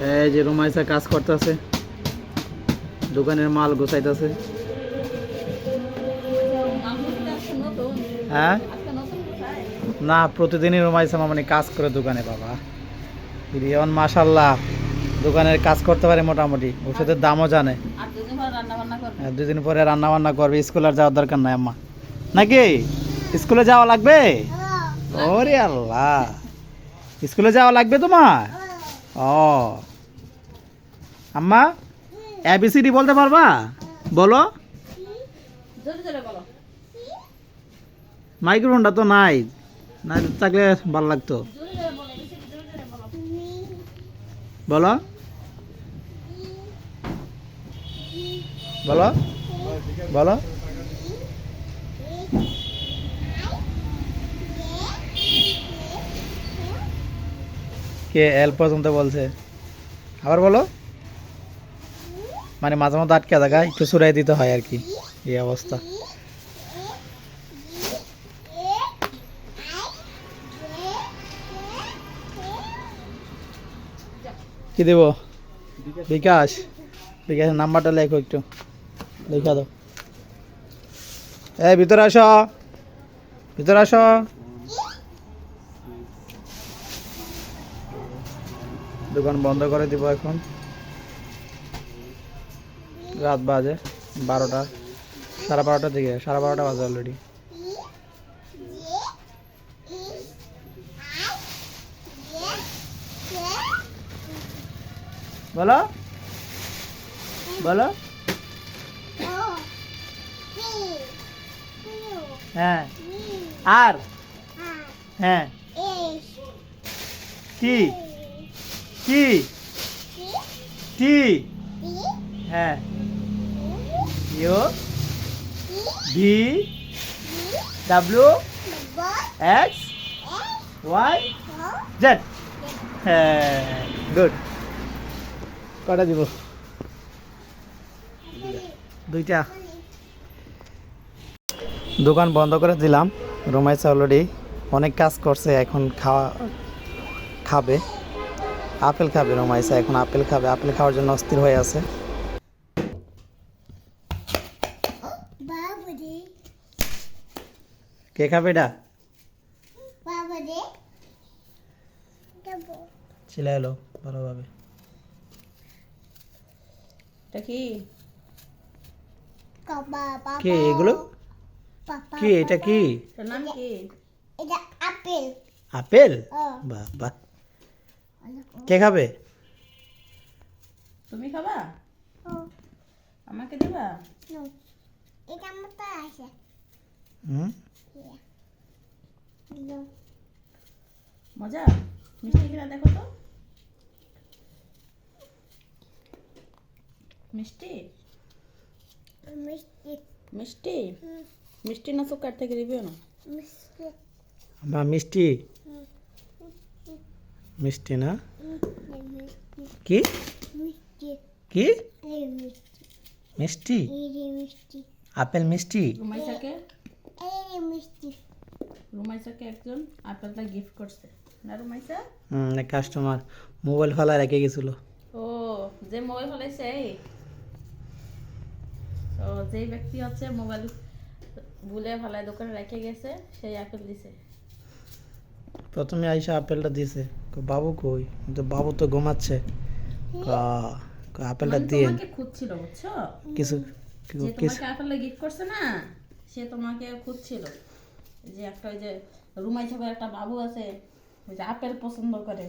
এই যে রুমাইসা কাজ করতেছে। দোকানের মাল গোছাইতেছে। হ্যাঁ? না প্রতিদিনই রুমাইসা মানে কাজ করে দোকানে বাবা। রিয়ন মাশাল্লাহ দোকানের কাজ করতে পারে মোটামুটি। ওষুধের দামও জানে। দুদিন পরে রান্না বান্না করবে স্কুল আর যাওয়ার দরকার নাই আম্মা। নাকি? স্কুলে যাওয়া লাগবে? ওরে আল্লাহ। স্কুলে যাওয়া লাগবে তোমার? ও আম্মা এবিসিডি বলতে পারবা? বলো। মাইক্রোফোনটা তো নাই। না থাকলে ভালো লাগতো। বলো। বলো। বলো। কে এল পর্যন্ত বলছে। আবার বলো। মানে মাঝে মধ্যে আটকে থাকা, একটু সুরাই দিতে হয় আর কি, এই অবস্থা। কি দেব? বিকাশ, বিকাশের নাম্বারটা লেখো একটু, লেখা দাও। এ ভিতরে আসো ভিতরে আসো। দোকান বন্ধ করে দিব এখন। রাত বাজে বারোটা সাড়ে বারোটার দিকে সাড়ে বারোটা বাজে অলরেডি বলো? বলো? হ্যাঁ। আর? হ্যাঁ। টি টি টি হ্যাঁ। U V W X Y Z হ্যাঁ গুড কটা দিব? দুইটা। দোকান বন্ধ করে দিলাম। রোমাইসা অলরেডি অনেক কাজ করছে, এখন খাওয়া খাবে। আপেল খাবে রোমাইসা, এখন আপেল খাবে। আপেল খাওয়ার জন্য অস্থির হয়ে আছে। কে খাবে এটা? বাবারে এলো ভালোভাবে। এটা কি? বাবা বাবা। কে এগুলো? কি এটা কি? নাম কি? এটা আপেল। আপেল? বাহ বাহ কে খাবে? তুমি খাবা? আমাকে দিবা? নো। এটা মতো আছে হুম? মজা? মিষ্টি কিনা দেখো তো। মিষ্টি? মিষ্টি। মিষ্টি? মিষ্টি না সুকার থেকে দিবিও না? বা মিষ্টি? মিষ্টি না? কি? কি? মিষ্টি। আপেল মিষ্টি? রুমাইসাকে এই মিষ্টি রুমাইসাকে একজন আপেলটা গিফট করছে। না রুমাইসা? হুম কাস্টমার মোবাইল ফেলা রেখে গেছিল। ও যে মোবাইল ফলাইছে এই? ও যে ব্যক্তি হচ্ছে মোবাইল ভুলে ফেলায় দোকানে রেখে গেছে সেই আপেল দিছে। প্রথমে আইসা আপেলটা দিছে। বাবু কই? কিন্তু বাবু তো ঘুমাচ্ছে। আপেলটা মানে দিন তোমাকে খুঁজছিল বুঝছ? কিছু কিছু- কিছু আপেলটা গিফট করছে না? সে তোমাকে খুঁজছিল। যে একটা ওই যে রুমাই ছাগল একটা বাবু আছে ওই যে আপেল পছন্দ করে।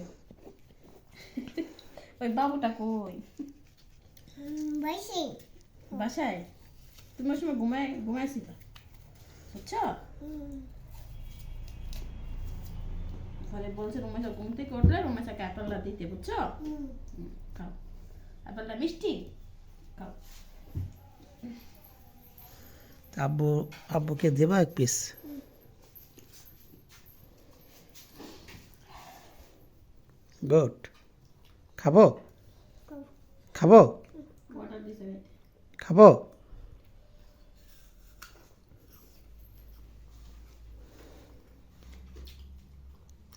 ওই বাবুটা কই? বাসায়। তুমি ওই সময় ঘুমাই ঘুমাইছিল? বুঝছ? তাহলে বলছে রুমেশা ঘুম থেকে উঠলে রুমেশাকে আপেলটা দিতে বুঝছ? খাও। আপেলটা মিষ্টি? খাও। আব্বু আব্বুকে দেবা এক পিস গুড খাব? খাব? খাব?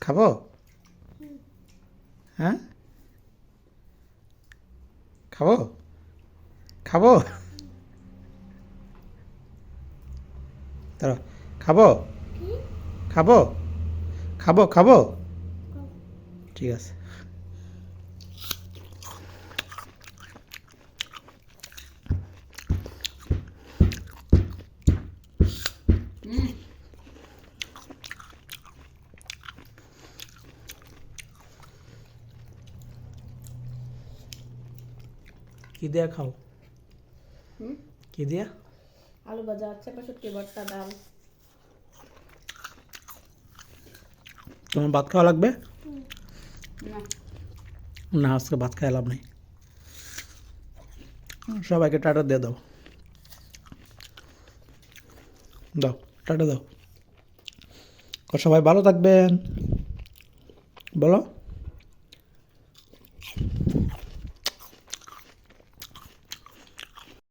খাব? হ্যাঁ? খাব? খাব? দাঁড়াও। খাব? খাব? খাব খাব? ঠিক আছে। কি দিয়া খাও? কি দিয়া? আলু ভাজা চাপা শুটকি ভর্তা ডাল। তোমার ভাত খাওয়া লাগবে? না। না আজকে ভাত খাই লাভ নেই। সবাইকে টাটা দিয়ে দাও। দাও টাটা দাও। সবাই ভালো থাকবেন। বলো।